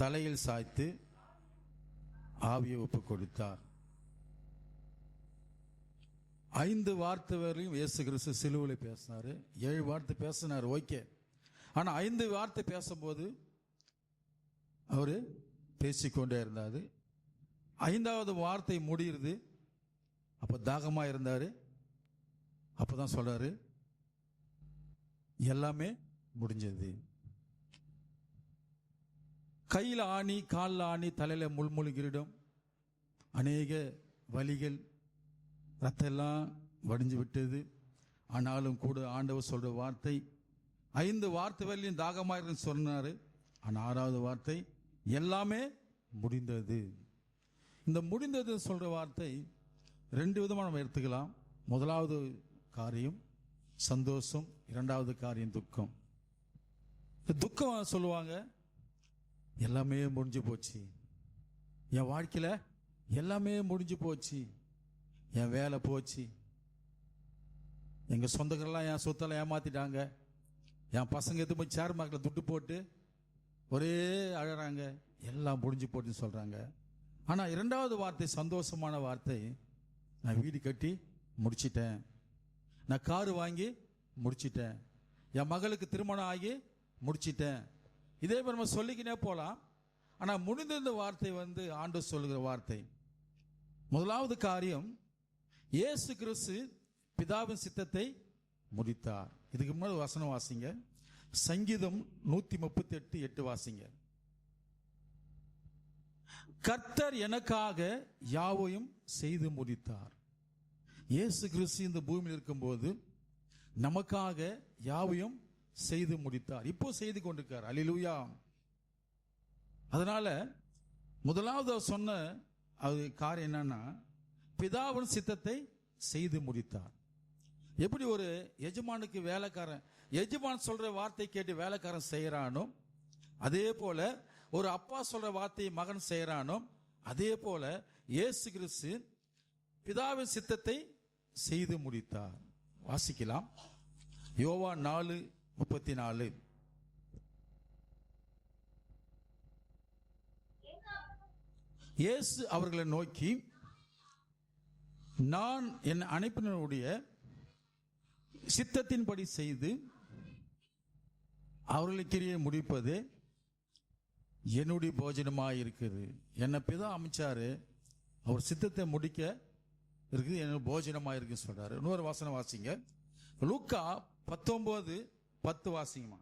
தலையில் சாய்த்து ஆவியை ஒப்பு கொடுத்தார் ஐந்து வார்த்தை வரையும் இயேசு கிறிஸ்து சிலுவில் பேசினார். ஏழு வார்த்தை பேசினார் ஓகே. ஆனால் ஐந்து வார்த்தை பேசும்போது அவர் பேசிக்கொண்டே இருந்தார். ஐந்தாவது வார்த்தை முடியுது தாகமாக இருந்தார். அப்போ தான் சொல்கிறார் எல்லாமே முடிஞ்சது. கையில் ஆணி காலில் ஆணி தலையில் முள்முள் கிரீடம் அநேக வலிகள் ரத்தம் எல்லாம் வடிஞ்சு விட்டது. ஆனாலும் கூட ஆண்டவர் சொல்கிற வார்த்தை ஐந்து வார்த்தை வரையிலும் தாகமாக சொன்னார். ஆனால் ஆறாவது வார்த்தை எல்லாமே முடிந்தது. இந்த முடிந்தது சொல்கிற வார்த்தை ரெண்டு விதமாக நம்ம எடுத்துக்கலாம். முதலாவது காரியம் சந்தோஷம். இரண்டாவது காரியம் துக்கம். இந்த துக்கம் சொல்லுவாங்க. எல்லாமே முடிஞ்சு போச்சு. என் வாழ்க்கையில் எல்லாமே முடிஞ்சு போச்சு. என் வேலை போச்சு. எங்கள் சொந்தங்கள்லாம் என் சொத்தெல்லாம் ஏமாத்திட்டாங்க. என் பசங்க எது போய் சேர் மார்க்கில் துட்டு போட்டு ஒரே அழகிறாங்க. எல்லாம் முடிஞ்சு போட்டுன்னு சொல்கிறாங்க ஆனால் இரண்டாவது வார்த்தை சந்தோஷமான வார்த்தை நான் வீடு கட்டி முடிச்சிட்டேன். நான் காரு வாங்கி முடிச்சிட்டேன். என் மகளுக்கு திருமணம் ஆகி முடிச்சிட்டேன். இதே மாதிரி நம்ம சொல்லிக்கினே போகலாம் ஆனால் முடிந்திருந்த வார்த்தை வந்து ஆண்டு சொல்லுகிற வார்த்தை. முதலாவது காரியம் இயேசு கிறிஸ்து பிதாவின் சித்தத்தை முடித்தார். இதுக்கு முன்னாடி வசனம் வாசிங்க. சங்கீதம் நூத்தி முப்பத்தி எட்டு எட்டு வாசிங்க. கர்த்தர் எனக்காக யாவையும் செய்து முடித்தார். இயேசு கிறிஸ்து இந்த பூமியில் இருக்கும்போது நமக்காக யாவையும் செய்து முடித்தார். இப்போ செய்து கொண்டிருக்கார். அல்லேலூயா. அதனால முதலாவது அவர் சொன்ன அது காரியம் என்னன்னா பிதாவின் சித்தத்தை செய்து முடித்தார். எப்படி ஒரு எஜமானுக்கு வேலைக்காரன் எஜமான் சொல்ற வார்த்தை கேட்டு வேலைக்காரன் செய்யறானோ அதே போல ஒரு அப்பா சொல்ற வார்த்தையை மகன் செய்யறானோ அதே போல இயேசு கிறிஸ்து பிதாவின் சித்தத்தை செய்து முடித்தார். வாசிக்கலாம். யோவா நாலு முப்பத்தி நாலு இயேசு அவர்களை நோக்கி நான் என் அனுப்பினருடைய சித்தத்தின்படி செய்து அவர்களுக்கிடையே முடிப்பது என்னுடைய போஜனமாக இருக்குது என்னை பிதா அமைச்சாரு அவர் சித்தத்தை முடிக்க இருக்குது என்னோட போஜனமாக இருக்குன்னு சொல்கிறாரு இன்னொரு வாசனை வாசிங்க. லூக்கா பத்தொம்போது பத்து வாசிங்கம்மா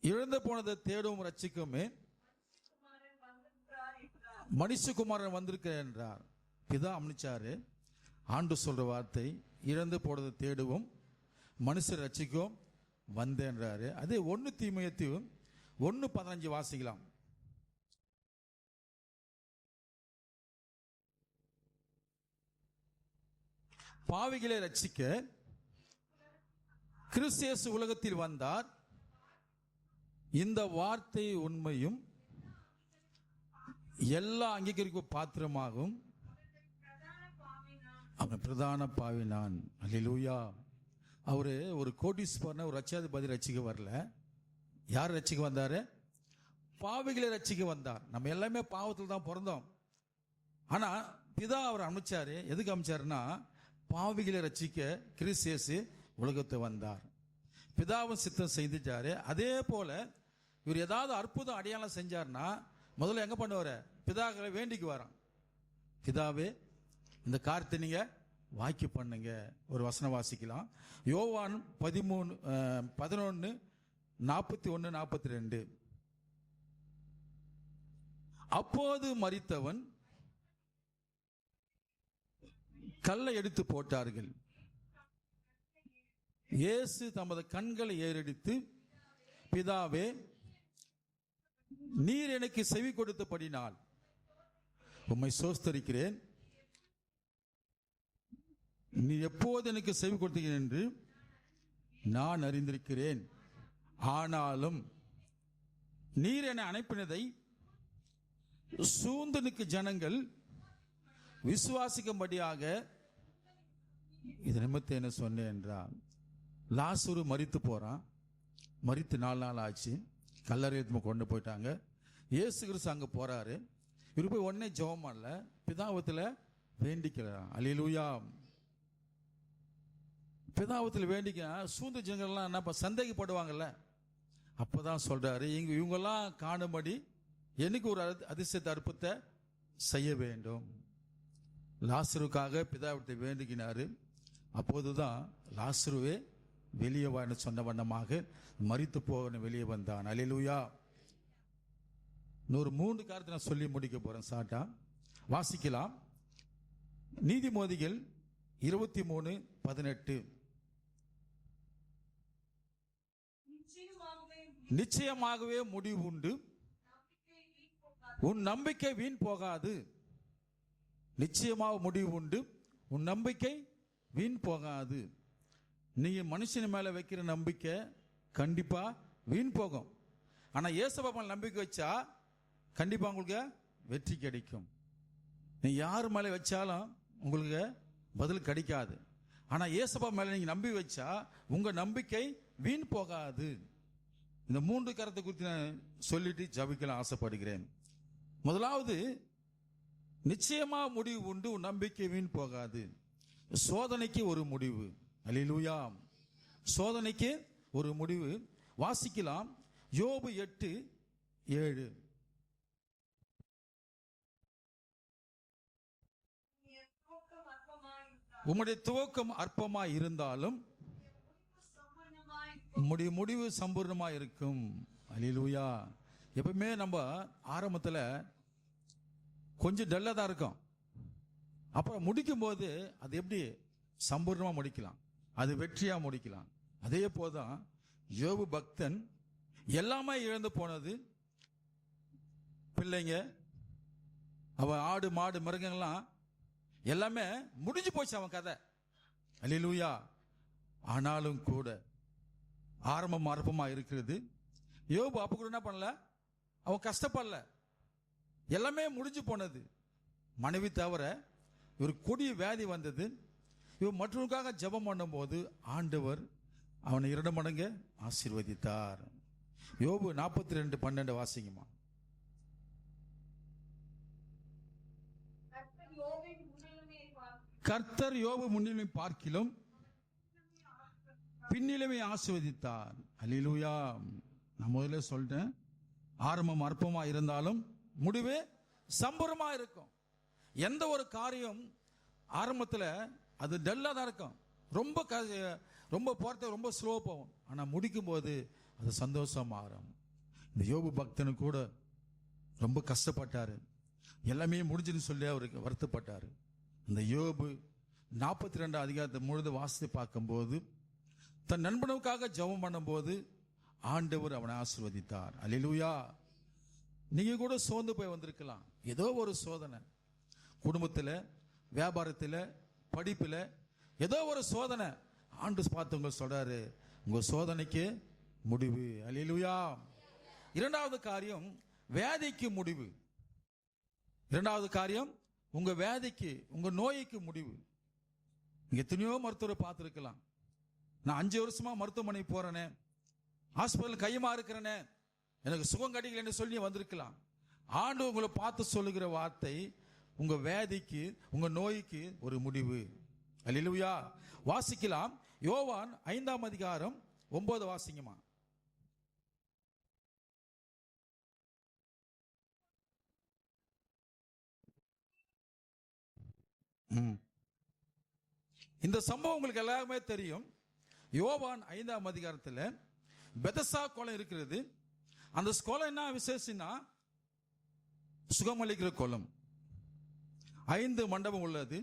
இழந்து போனதை தேடும் ரட்சிக்குமே மனுஷகுமாரன் வந்திருக்கிறேன் என்றார். பிதா அமைச்சாரு. ஆண்டு சொல்ற வார்த்தை இழந்து போனதை தேடுவோம் மனுஷர் ரட்சிக்கும் வந்தேன்றாரு அதே ஒன்னு தீமையத்தையும் ஒன்னு பதினஞ்சு வாசிக்கலாம். பாவிகளை ரட்சிக்க கிறிஸ்தியஸ் உலகத்தில் வந்தார். இந்த வார்த்தை உண்மையும் எல்லா அங்கீகரிக்கும் பாத்திரமாகும். அவன் பிரதான பாவி நான். அல்லூயா அவர் ஒரு கோட்டீஸ்வரனை ஒரு ரட்சாதிபதி ரட்சிக்க வரல. யார் ரட்சிக்க வந்தார்? பாவிகளை ரட்சிக்க வந்தார். நம்ம எல்லாமே பாவத்தில் தான் பிறந்தோம். ஆனால் பிதா அவர் அமைச்சாரு எதுக்கு அமைச்சாருன்னா பாவிகளை ரச்சிக்க கிறிஸ்தியசு உலகத்தை வந்தார். பிதாவும் சித்தம் செய்துட்டாரு. அதே போல இவர் ஏதாவது அற்புதம் அடையாளம் செஞ்சார்னா முதல்ல எங்க பண்ணுவார்? பிதாக்களை வேண்டிக்கு வரான். பிதாவே இந்த காரியத்தை நீங்க வாக்கி பண்ணுங்க. ஒரு வசனம் வாசிக்கலாம். யோவான் பதிமூணு பதினொன்று நாற்பத்தி ஒன்று நாற்பத்தி ரெண்டு அப்போது மறித்தவன் கல்லை எடுத்து போட்டார்கள். இயேசு தமது கண்களை ஏறெடுத்து பிதாவே நீர் எனக்கு செவி கொடுத்தபடினால் உம்மை சோஸ்தரிக்கிறேன். நீ எப்போது எனக்கு செவி கொடுத்தீர்கள் என்று நான் அறிந்திருக்கிறேன். ஆனாலும் நீர் என அனுப்பினதை சூந்தனுக்கு ஜனங்கள் விசுவாசிக்கும்படியாக இது நிமித்தம் என்ன சொன்னேன் என்றால் லாசுரு மரித்து போறான். மரித்து நாலு நாள் ஆச்சு. கல்லறையத்து கொண்டு போயிட்டாங்க. இயேசு கிறிஸ்து அங்கே போறாரு. இவர் போய் உடனே ஜெபம் பண்ணல. பிதாபத்தில் வேண்டிக்கிறான். அலிலூயா பிதாவத்தில் வேண்டிக்க சூந்த ஜனங்கள்லாம் என்ன ப- சந்தேகப்படுவாங்கல்ல. அப்பதான் சொல்றாரு. இங்க இவங்கெல்லாம் காணும்படி எனக்கு ஒரு அதி- அதிசயத்தை அற்புதத்தை செய்ய வேண்டும். லாசருக்காக பிதாவிட்ட அப்போது அப்போதுதான் லாசருவே வெளியே வான்னு சொன்ன வண்ணமாக மறித்து போகணும் வெளியே வந்தான். அலிலுயா இன்னொரு மூன்று காரத்தை நான் சொல்லி முடிக்க போறேன் சாட்டா. வாசிக்கலாம். நீதிமோதிகள் இருபத்தி மூணு பதினெட்டு. நிச்சயமாகவே முடிவு உண்டு. உன் நம்பிக்கை வீண் போகாது. நிச்சயமாக முடிவு உண்டு. உன் நம்பிக்கை வீண் போகாது. நீங்கள் மனுஷன் மேலே வைக்கிற நம்பிக்கை கண்டிப்பாக வீண் போகும். ஆனால் இயேசுபா நம்பிக்கை வச்சா கண்டிப்பாக உங்களுக்கு வெற்றி கிடைக்கும். நீ யார் மேலே வச்சாலும் உங்களுக்கு பதில் கிடைக்காது. ஆனால் இயேசுபா மேலே நீங்கள் நம்பி வச்சா உங்கள் நம்பிக்கை வீண் போகாது. இந்த மூன்று கருத்தை குறித்து நான் சொல்லிட்டு ஜபிக்கலாம் ஆசைப்படுகிறேன். முதலாவது நிச்சயமா முடிவு உண்டு உன் நம்பிக்கை வீண் போகாது. சோதனைக்கு ஒரு முடிவு. அலிலூயா சோதனைக்கு ஒரு முடிவு. வாசிக்கலாம். யோபு எட்டு ஏழு. உம்முடைய துவக்கம் அற்பமா இருந்தாலும் முடிவு முடிவு சம்பூர்ணமா இருக்கும். அலிலூயா எப்பவுமே நம்ம ஆரம்பத்துல கொஞ்சம் டல்லாக தான் இருக்கும். அப்புறம் முடிக்கும் போது அது எப்படி? சம்பூர்ணமாக முடிக்கலாம். அது வெற்றியாக முடிக்கலாம். அதே போதான் யோபு பக்தன் எல்லாமே இழந்து போனது. பிள்ளைங்க அவன் ஆடு மாடு மிருகங்கள்லாம் எல்லாமே முடிஞ்சு போச்சு அவன் கதை. அலிலூயா ஆனாலும் கூட ஆரம்பம் ஆரம்பமா இருக்கிறது. யோபு அப்போ கூட என்ன பண்ணல? அவன் கஷ்டப்படல. எல்லாமே முடிஞ்சு போனது. மனைவி தவிர ஒரு கொடிய வியாதி வந்தது. இவன் மற்றவருக்காக ஜெபம் பண்ணும்போது ஆண்டவர் அவனை இரண்டு மடங்கு ஆசீர்வதித்தார். யோபு நாற்பத்தி ரெண்டு பன்னெண்டு வாசிங்கம்மா கர்த்தர் யோபு முன்னிலை பார்க்கிலும் பின்னிலைமை ஆசிர்வதித்தார். அல்லேலூயா நான் முதல்ல சொல்லிட்டேன் ஆரம்பம் அற்பமா இருந்தாலும் முடிவு சம்பரமாக இருக்கும். எந்த ஒரு காரியம் ஆரம்பத்தில் அது டல்லாக தான் இருக்கும். ரொம்ப க- ரொம்ப போகிறத ரொம்ப ஸ்லோ போகும். ஆனால் முடிக்கும் போது அது சந்தோஷம் மாறும். இந்த யோபு பக்தனு கூட ரொம்ப கஷ்டப்பட்டார். எல்லாமே முடிஞ்சுன்னு சொல்லி அவருக்கு வருத்தப்பட்டார். இந்த யோபு நாற்பத்தி ரெண்டு அதிகாரத்தை முழுது வாசித்து பார்க்கும்போது தன் நண்பனுக்காக ஜெபம் பண்ணும்போது ஆண்டவர் அவனை ஆசிர்வதித்தார். அலிலுயா நீங்க கூட சோர்ந்து போய் வந்திருக்கலாம். ஏதோ ஒரு சோதனை. குடும்பத்தில் வியாபாரத்தில் படிப்பில் ஏதோ ஒரு சோதனை. ஆண்டு பார்த்தவங்க சொல்றாரு உங்க சோதனைக்கு முடிவு. அல்லேலூயா இரண்டாவது காரியம் வியாதிக்கு முடிவு. இரண்டாவது காரியம் உங்க வியாதிக்கு உங்க நோய்க்கு முடிவு. எத்தனையோ மருத்துவரை பார்த்துருக்கலாம். நான் அஞ்சு வருஷமா மருத்துவமனை போறேனே. ஹாஸ்பிட்டல் கையுமா இருக்கிறேனே. எனக்கு சுகம் கிடைக்கலன்னு சொல்லி வந்திருக்கலாம். ஆண்டு உங்களை பார்த்து சொல்லுகிற வார்த்தை உங்க வேதிக்கு உங்க நோய்க்கு ஒரு முடிவு. அல்லேலூயா. வாசிக்கலாம். யோவான் ஐந்தாம் அதிகாரம் ஒன்பது வாசிங்கம்மா. ம். இந்த சம்பவம் உங்களுக்கு எல்லாருமே தெரியும். யோவான் ஐந்தாம் அதிகாரத்தில் பெதசா கோலம் இருக்கிறது. அந்த குளம் என்ன விசேஷம்னா சுகமளிக்கிற குளம் ஐந்து மண்டபம் உள்ளது.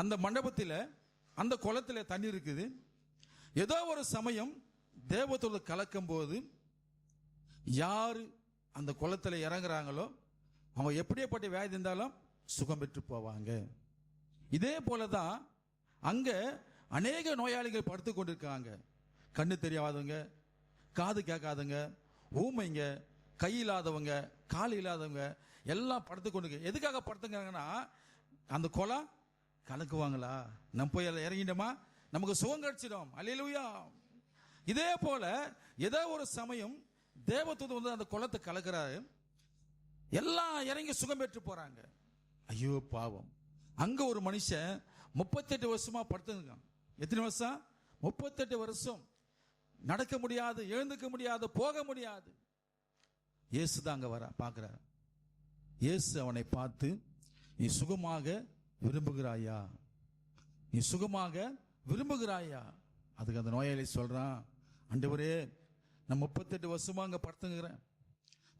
அந்த மண்டபத்தில் அந்த குளத்தில் தண்ணி இருக்குது. ஏதோ ஒரு சமயம் தேவத்தோடு கலக்கும் போது யார் அந்த குளத்தில் இறங்குறாங்களோ அவங்க எப்படியப்பட்ட வியாதி இருந்தாலும் சுகம் பெற்று போவாங்க. இதே போல தான் அங்கே அநேக நோயாளிகள் படுத்து கொண்டிருக்காங்க. கண்ணு தெரியாதவங்க காது கேட்காதவங்க ஊமைங்க கை இல்லாதவங்க கால் இல்லாதவங்க எல்லாம் படுத்து கொண்டு எதுக்காக படுத்துக்கிறாங்கன்னா அந்த குளம் கலக்குவாங்களா? நம்ம போய் இறங்கிட்டோமா? நமக்கு சுகம் கிடைச்சிடும். அலையிலுயா இதே போல ஏதோ ஒரு சமயம் தேவதூதன் வந்து அந்த குளத்தை கலக்கிறாரு. எல்லாம் இறங்கி சுகம் பெற்று போறாங்க. ஐயோ பாவம். அங்க ஒரு மனுஷன் முப்பத்தெட்டு வருஷமா படுத்துருக்கான். எத்தனை வருஷம்? முப்பத்தெட்டு வருஷம். நடக்க முடியாது எழுந்துக்க முடியாது போக முடியாது. இயேசு தான் அங்க வர பார்க்கிறார். இயேசு அவனை பார்த்து நீ சுகமாக விரும்புகிறாயா? நீ சுகமாக விரும்புகிறாயா? அதுக்கு அந்த நோயாளி சொல்றான் அண்டவரே நான் முப்பத்தெட்டு வருஷமா அங்க படுத்துங்கிறேன்.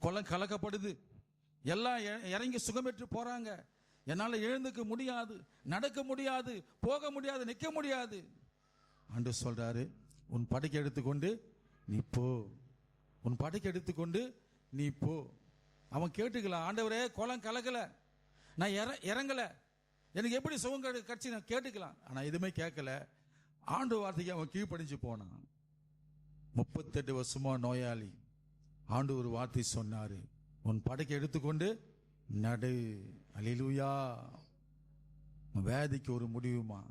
குளம் கலக்கப்படுது. எல்லாம் இறங்கி சுகமேற்று போகிறாங்க போறாங்க எழுந்துக்க முடியாது நடக்க முடியாது போக முடியாது நிற்க முடியாது. அன்று சொல்றாரு உன் படைக்கு எடுத்துக்கொண்டு நீ போ. உன் படைக்கு எடுத்துக்கொண்டு நீ போ. அவன் கேட்டுக்கலாம் ஆண்டவரே குளம் கலக்கல. நான் இற இறங்கல. எனக்கு எப்படி சுகம் கட்சி நான் கேட்டுக்கலாம். ஆனால் எதுவுமே கேட்கல. ஆண்டு வார்த்தைக்கு அவன் கீழ்ப்படிஞ்சு போனான். முப்பத்தெட்டு வருஷமா நோயாளி. ஆண்டு ஒரு வார்த்தை சொன்னார். உன் படைக்கு எடுத்துக்கொண்டு நடு. அலிலுயா வேதிக்கு ஒரு முடிவுமா?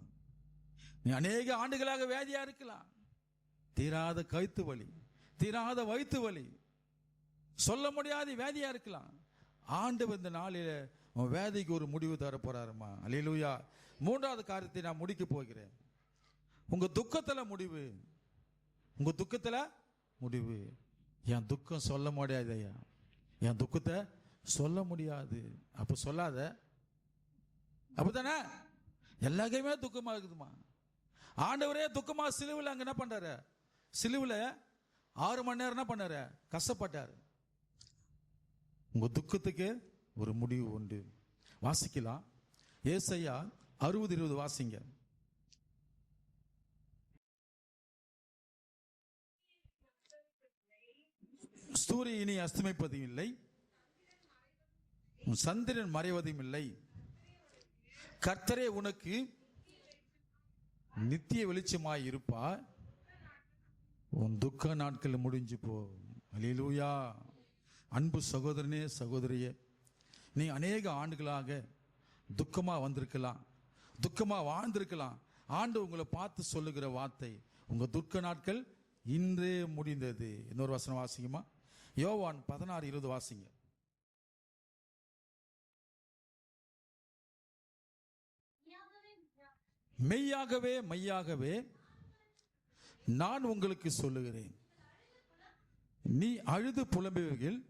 நீ அநேக ஆண்டுகளாக வேதியா இருக்கலாம். தீராத கழுத்து வலி தீராத வயிற்று வலி. சொல்ல முடியாத வேதியா இருக்கலாம். ஆண்டு வந்த நாளில் உன் வேதிக்கு ஒரு முடிவு தர போறாருமா அலிலுயா மூன்றாவது காரியத்தை நான் முடிக்க போகிறேன். உங்க துக்கத்துல முடிவு. உங்க துக்கத்துல முடிவு. என் துக்கம் சொல்ல முடியாது ஐயா. என் துக்கத்தை சொல்ல முடியாது. அப்ப சொல்லாத. அப்பதானே எல்லாருக்குமே துக்கமா இருக்குதுமா? ஆண்டவரே துக்கமா சிலுவில் அங்க என்ன பண்றாரு? சிலுவில் ஆறு மணி நேரம் என்ன பண்ணார். கஷ்டப்பட்டார். உங்க துக்கத்துக்கு ஒரு முடிவு உண்டு. வாசிக்கலாம். ஏசையா அறுபது இருபது வாசிங்க. சூரிய இனி அஸ்தமிப்பதும் இல்லை. சந்திரன் மறைவதும் இல்லை. கர்த்தரே உனக்கு நித்திய வெளிச்சமாய் இருப்பார். உன் துக்க நாட்கள் முடிஞ்சு போ. அலிலூயா அன்பு சகோதரனே சகோதரியே. நீ அநேக ஆண்டுகளாக துக்கமாக வந்திருக்கலாம். துக்கமாக வாழ்ந்திருக்கலாம். ஆண்டு உங்களை பார்த்து சொல்லுகிற வார்த்தை உங்கள் துக்க நாட்கள் இன்றே முடிந்தது. இன்னொரு வசனம் வாசிக்குமா? யோவான் பதினாறு இருபது வாசிங்க. மெய்யாகவே மெய்யாகவே நான் உங்களுக்கு சொல்லுகிறேன். நீ அழுது புலம்புவீர்கள்.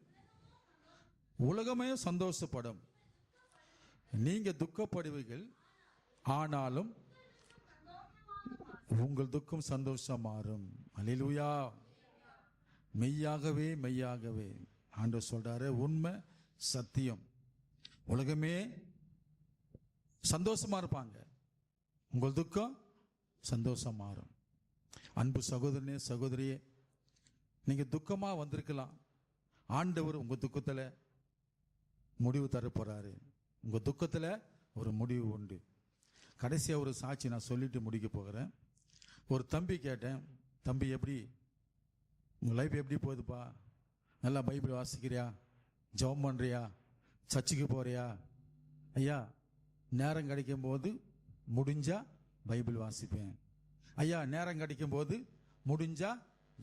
உலகமே சந்தோஷப்படும். நீங்க துக்கப்படுவீர்கள். ஆனாலும் உங்கள் துக்கம் சந்தோஷம் மாறும். அலிலுயா மெய்யாகவே மெய்யாகவே. ஆண்டவர் சொல்றாரு உண்மை சத்தியம். உலகமே சந்தோஷமா இருப்பாங்க. உங்கள் துக்கம் சந்தோஷம் மாறும். அன்பு சகோதரனே சகோதரியே நீங்கள் துக்கமாக வந்திருக்கலாம். ஆண்டவர் உங்கள் துக்கத்தில் முடிவு தர போகிறாரு உங்கள் துக்கத்தில் ஒரு முடிவு உண்டு. கடைசியாக ஒரு சாட்சி நான் சொல்லிட்டு முடிக்க போகிறேன். ஒரு தம்பி கேட்டேன் தம்பி எப்படி? உங்கள் லைஃப் எப்படி போகுதுப்பா? நல்லா பைபிள் வாசிக்கிறியா? ஜெபம் பண்ணுறியா சர்ச்சுக்கு போகிறியா ஐயா நேரம் கிடைக்கும் போது முடிஞ்சால் பைபிள் வாசிப்பேன். ஐயா நேரம் கிடைக்கும் போது முடிஞ்சா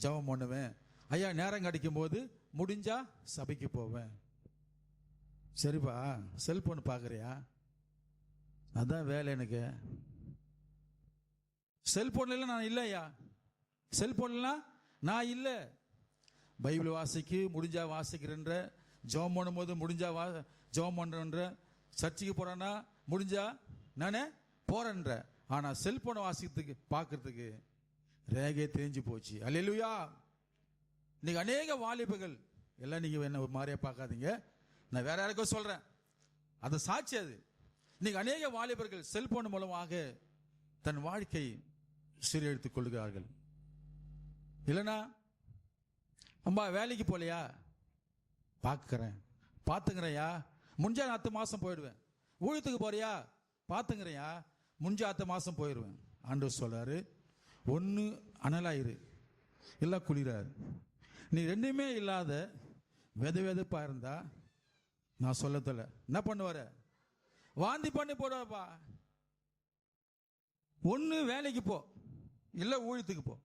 ஜெபம் பண்ணுவேன். ஐயா நேரம் கிடைக்கும் போது முடிஞ்சா சபைக்கு போவேன். சரிப்பா செல்போன் பார்க்குறியா அதான் வேலை எனக்கு. செல்போன்ல நான் இல்லையா? செல்போன்லாம் நான் இல்லை. பைபிள் வாசிக்கு முடிஞ்சா வாசிக்கிறேன்ற ஜெபம் பண்ணும்போது முடிஞ்சா வா ஜெபம் பண்றேன்ற சர்ச்சுக்கு போறேன்னா முடிஞ்சா நானே போறேன்ற. ஆனால் செல்போனை வாசிக்கிறதுக்கு பார்க்கறதுக்கு ரேகை தெரிஞ்சு போச்சு. அல்லேலூயா! இன்னைக்கு அநேக வாலிபர்கள் எல்லாம் நீங்கள் என்ன ஒரு மாதிரியாக பார்க்காதீங்க. நான் வேற யாருக்கோ சொல்கிறேன் அது சாட்சி அது. இன்னைக்கு அநேக வாலிபர்கள் செல்போன் மூலமாக தன் வாழ்க்கை சீரழித்துக் கொள்கிறார்கள். இல்லைனா அம்மா வேலைக்கு போலையா? பார்க்குறேன். பார்த்துக்கிறேயா முடிஞ்சா நான் அடுத்த மாதம் போயிடுவேன். ஊழியத்துக்கு போறியா? பார்த்துங்கிறையா முடிஞ்ச அடுத்த மாதம் போயிடுவேன் ஆண்டவர் சொல்கிறாரு ஒன்று அனலாயிரு இல்லை குளிராரு நீ ரெண்டுமே இல்லாத வெத வெதுப்பாக இருந்தா நான் சொல்லத்தல என்ன பண்ணுவார? வாந்தி பண்ணி போடுவாப்பா ஒன்று வேலைக்கு போ. இல்லை ஊழியத்துக்கு போ.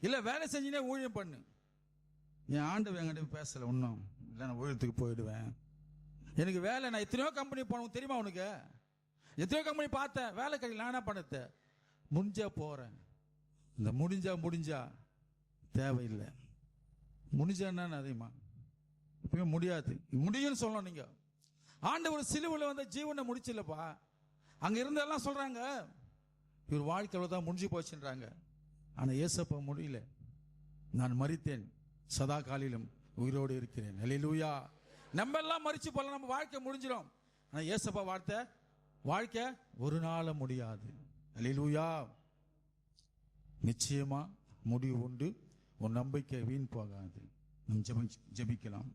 இல்லை வேலை செஞ்சுனே ஊழியம் பண்ணு. என் ஆண்டு என்கிட்ட பேசல ஒன்றும் இல்லை நான் ஊழியத்துக்கு போயிடுவேன். எனக்கு வேலை நான் எத்தனையோ கம்பெனி போனவங்க தெரியுமா உனக்கு? எத்தனையோ கம்பெனி பார்த்தேன். வேலை கிடைக்கல நான் என்ன பண்ணது முடிஞ்சா போறேன். இந்த முடிஞ்சா முடிஞ்சா தேவையில்லை. முடிஞ்சா என்ன அதிகமா? இப்பவே முடியாது. முடியும்னு சொல்லணும் நீங்க. ஆண்டவர் சிலுவில் வந்த ஜீவனை முடிச்சில்லப்பா. அங்க இருந்தெல்லாம் சொல்றாங்க. இவர் வாழ்க்கையில் தான் முடிஞ்சு போச்சுன்றாங்க. ஆனால் ஏசப்பா முடியல. நான் மறித்தேன். சதா காலிலும் உயிரோடு இருக்கிறேன். அல்லேலூயா நம்ம எல்லாம் மறிச்சு போல நம்ம வாழ்க்கை முடிஞ்சிடும் ஆனால் ஏசப்பா வார்த்தை வாழ்க்கை ஒரு நாள முடியாது. அலிலூயா. நிச்சயமா முடிவு உண்டு. உன் நம்பிக்கை வீண் போகாது. ஜபிக்கலாம்.